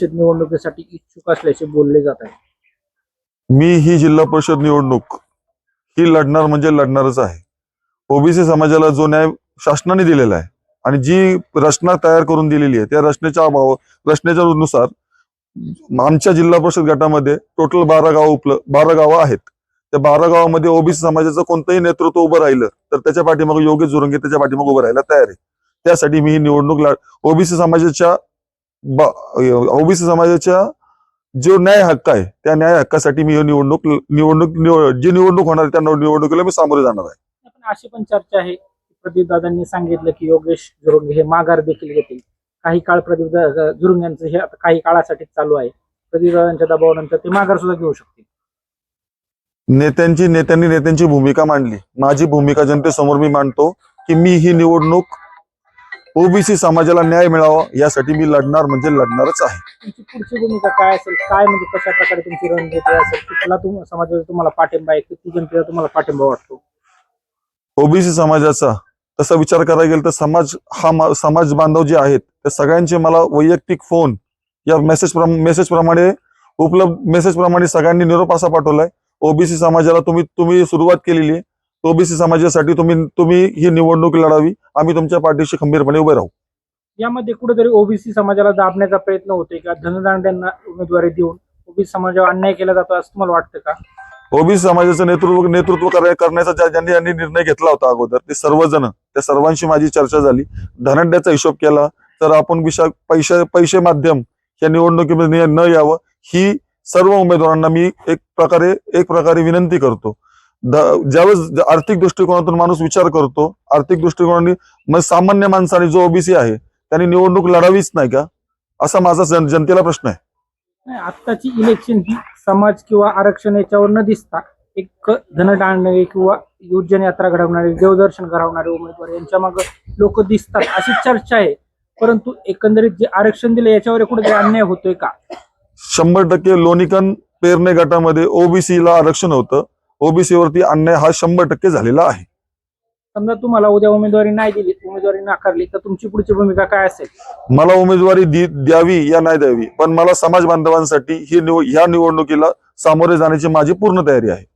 परिषद निवडणुकीसाठी इच्छुक असल्याचे बोलले जात आहे. मी ही जिल्हा परिषद निवडणूक ही लढणार म्हणजे लढणारच आहे. ओबीसी समाजाला जो न्याय शासनाने दिलेला आहे आणि जी रचना तयार करून दिलेली आहे त्या रचनेच्या अभाव रचनेच्या नुसार आमच्या जिल्हा परिषद गटामध्ये टोटल बारा गाव उपल बारा गावं आहेत. त्या बारा गावामध्ये ओबीसी समाजाचं कोणतंही नेतृत्व उभं राहिलं तर त्याच्या पाठीमागे योग्य जुरंगे त्याच्या पाठीमागे उभं राहायला तयार आहे. त्यासाठी मी ही निवडणूक ओबीसी समाजाच्या ओबीसी समाजाच्या जो न्याय हक्क आहे त्या न्याय हक्कासाठी मी निवडणूक निवडणूक निव- जी निवडणूक होणार त्या निवडणुकीला मी सामोरे जाणार आहे. पण अशी पण चर्चा आहे की प्रदीप दादांनी सांगितलं की योगेश जुरुंगे हे माघार देखील घेतील. काही काळ प्रदीप जुरुंग्यांचं हे आता काही काळासाठी चालू आहे. प्रदीप दादांच्या दबावानंतर ते माघार सुद्धा घेऊ शकतील. नेत्यांची नेत्यांनी नेत्यांची भूमिका मांडली. माझी भूमिका जनतेसमोर मी मांडतो की मी ही निवडणूक ओबीसी समाजाला न्याय मिळावा यासाठी मी लढणार म्हणजे लढणारच आहे. तुमची पुढची भूमिका काय असेल? काय म्हणजे कशा प्रकारे तुमची रणनीती असेल? कुठला तुम समाजाचा तुम्हाला पाठिंबा आहे? किती जनतेचा तुम्हाला पाठिंबा वाटतो? ओबीसी समाजाचा तसा विचार करायला गेला तर समाज हा मा- समाज बांधव जे आहेत त्या सगळ्यांचे मला वैयक्तिक फोन या मेसेज मेसेज प्रमाणे उपलब्ध मेसेज प्रमाणे सगळ्यांनी निरोप असा पाठवलाय. ओबीसी समाजाला तुम्ही तुम्ही सुरुवात केलेली आहे. ओबीसी समाजासाठी तुम्ही तुम्ही ही निवडणूक लढावी. आम्ही तुमच्या पाठीशी खंबीरपणे उभे राहू. यामध्ये कुठेतरी ओबीसी समाजाला दाबण्याचा प्रयत्न होतोय का? धनदांड्यांना उमेदवारी देऊन ओबीसी समाजावर अन्याय केला जातो असं तुम्हाला वाटतं का? ओबीसी समाजाचं नेतृत्व नेतृत्व करा- करण्याचा ज्या- ज्यांनी यांनी निर्णय घेतला होता अगोदर ते सर्वजण त्या सर्वांशी माझी चर्चा झाली. धनाढ्याचा हिशोब केला तर आपण विशा पैसे पैसे माध्यम या निवडणुकीमध्ये न यावं ही सर्व उमेदवारांना मी एक प्रकारे एक प्रकारे विनंती करतो. ज्यावेळेस आर्थिक दृष्टिकोनातून माणूस विचार करतो आर्थिक दृष्टिकोनाने मग सामान्य माणसाने जो ओबीसी आहे त्यांनी निवडणूक लढावीच नाही का? असा माझा जन- जनतेला प्रश्न आहे. आत्ताची इलेक्शन ही समाज किंवा आरक्षण याच्यावर न दिसता एक धनदांडणे किंवा योजन यात्रा घडवणारे देवदर्शन घडवणारे उमेदवार यांच्या मागे लोक दिसतात अशी चर्चा आहे. परंतु एकंदरीत जे आरक्षण दिले याच्यावर कुठेतरी अन्याय होतोय का? शंभर टक्के लोणीकन पेरणे गटामध्ये ओबीसीला आरक्षण होतं. ओबीसी वरती अन्याय हा शंभर टक्के झालेला आहे. समजा तुम्हाला उद्या उमेदवारी नाही दिली उमेदवारी नाकारली तर तुमची पुढची भूमिका काय असेल? मला उमेदवारी दि- द्यावी या नाही द्यावी पण मला समाज बांधवांसाठी ही निव ह्या निवडणुकीला सामोरे जाण्याची माझी पूर्ण तयारी आहे.